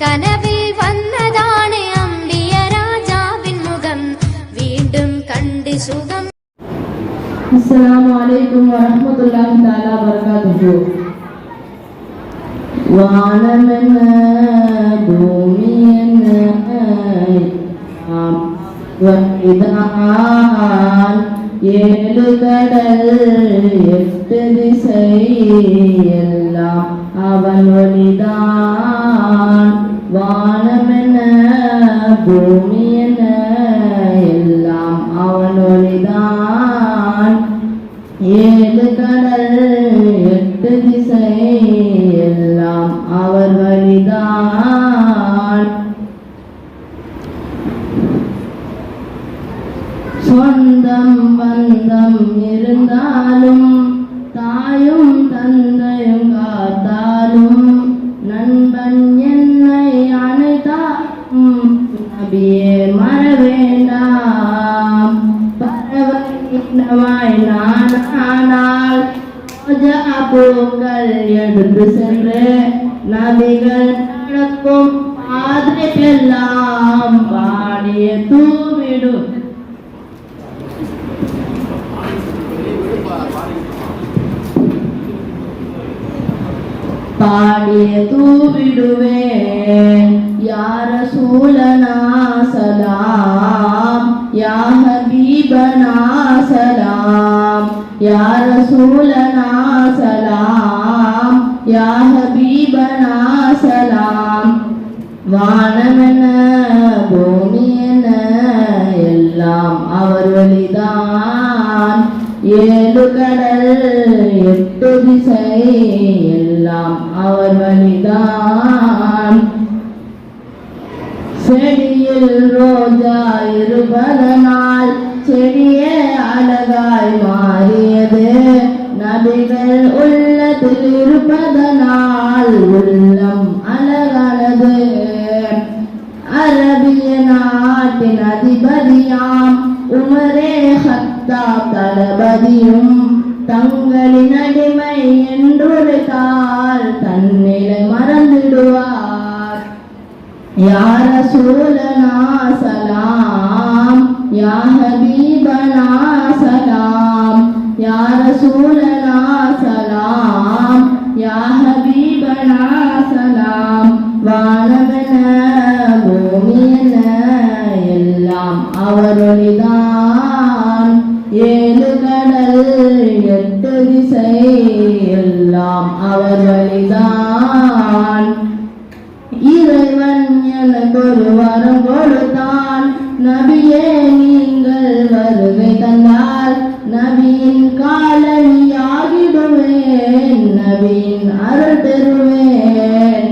கனவில் வந்ததானே அம்பிய ராஜாவின் முகம். மீண்டும் கண்டு சுகம். السلام عليكم ورحمة الله تعالى وبركاته وعلم دومي وإذعان ஏழு கடல் எட்டு திசை அவன் வழிதான். வானமென்ன பூமி என்ன எல்லாம் அவன் ஒளிதான். ஏழு கடல் எட்டு திசை எல்லாம் அவர் வழிதான். சொந்தம் பந்தம் இருந்தாலும் தாயும் தந்தையும் காத்தாலும் நண்பன் நபியே மற வேண்டாம் பரவமாய் நான் ஆனால் ரோஜா பூக்கள் எடுத்து சென்று நபிகள் நடக்கும் பாதையெல்லாம் பாடிய தூவிடும் பாடிய தூவிடுவேன் யார சூலனா சலாம் யா ஹபீபனா சலாம் யார சூலனா சலாம் யா ஹபீபனா சலாம் வானமென பூமி என எல்லாம் அவர் வழிதான். ஏழு கடல் எட்டு திசை எல்லாம் அவர் வழிதான். செடியில் ரோஜா இருப்பதனால் செடியே அழகாய் மாறியது. நபிகள் உள்ளத்தில் இருப்பதனால் உள்ளம் அழகானது. அரபிய நாட்டின் அதிபதியாம் உமரே ஹத்தா தளபதியும் தங்களின் யார சூழனா சலாம்? யா ஹபீபனா சலாம்? யார சூழனா சலாம்? யா ஹபீபனா சலாம்? வானவன பூமியன எல்லாம் அவருளிதான் ஏழு கடல் எட்டு திசை எல்லாம் அவருளிதான் இறைவன் எனக்கு ஒரு வரம் கொடுத்தான். நபியே நீங்கள் வருகை தந்தால் நபியின் காலனியாகிடுவேன் நபியின் அருள் பெறுவேன்.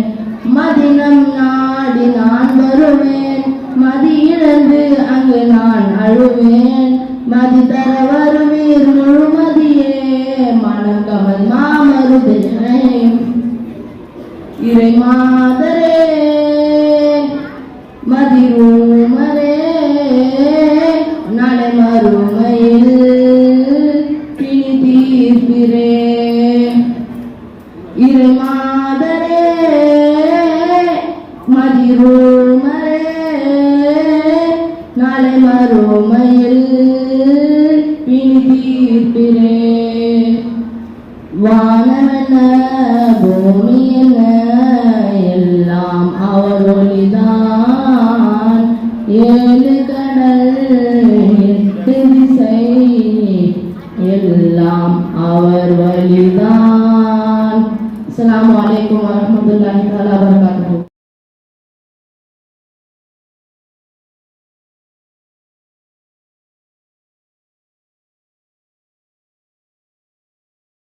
மதினம் நாடி நான் வருவேன் மதி இழந்து அங்கு நான் அழுவேன். மதி தர வருவீர் முழுமதியே மனம் கமல் மாமருதே இறை மாதரே மதிரூமரே நாளை பிணி தீர்ப்பிரே இறை மாதரே நாளை மறுமையில் பிணி தீர்ப்பிரே வானமென பூமி என எல்லாம் ஏழு கடல் எட்டு திசை எல்லாம் அவர் வழிதான். அஸ்ஸலாமு அலைக்கும் வரஹ்மத்துல்லாஹி தஆலா